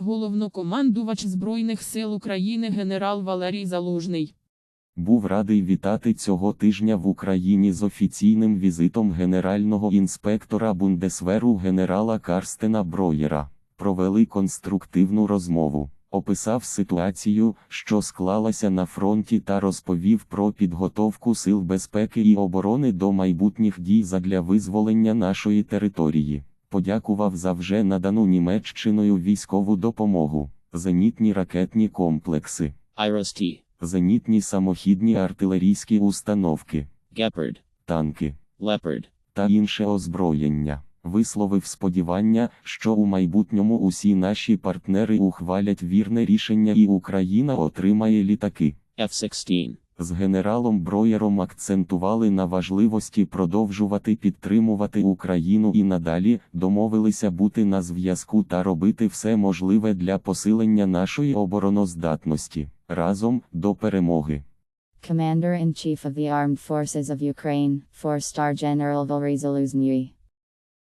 Головнокомандувач Збройних сил України генерал Валерій Залужний. Був радий вітати цього тижня в Україні з офіційним візитом генерального інспектора Бундесверу генерала Карстена Броєра. Провели конструктивну розмову. Описав ситуацію, що склалася на фронті, та розповів про підготовку сил безпеки і оборони до майбутніх дій задля визволення нашої території. Подякував за вже надану Німеччиною військову допомогу, зенітні ракетні комплекси, Iris-T, зенітні самохідні артилерійські установки, Gepard, танки Leopard, та інше озброєння. Висловив сподівання, що у майбутньому усі наші партнери ухвалять вірне рішення і Україна отримає літаки. F-16, З генералом Броєром акцентували на важливості продовжувати підтримувати Україну і надалі домовилися бути на зв'язку та робити все можливе для посилення нашої обороноздатності разом до перемоги. Commander-in-Chief of the Armed Forces of Ukraine, 4-star General Valery Zaluzny.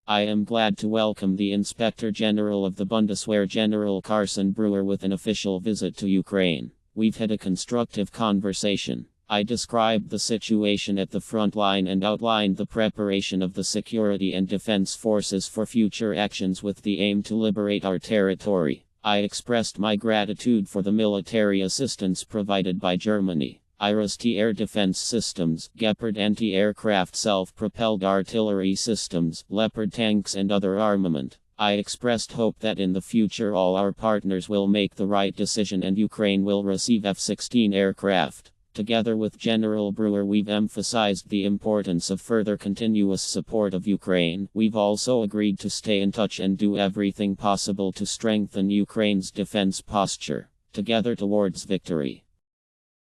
I am glad to welcome the Inspector General of the Bundeswehr General Carson Brewer with an official visit to Ukraine. We've had a constructive conversation. I described the situation at the front line and outlined the preparation of the security and defense forces for future actions with the aim to liberate our territory. I expressed my gratitude for the military assistance provided by Germany. IRIS-T air defense systems, Gepard anti-aircraft self-propelled artillery systems, Leopard tanks and other armament. I expressed hope that in the future all our partners will make the right decision and Ukraine will receive F-16 aircraft. Together with General Brewer, we've emphasized the importance of further continuous support of Ukraine. We've also agreed to stay in touch and do everything possible to strengthen Ukraine's defense posture. Together towards victory.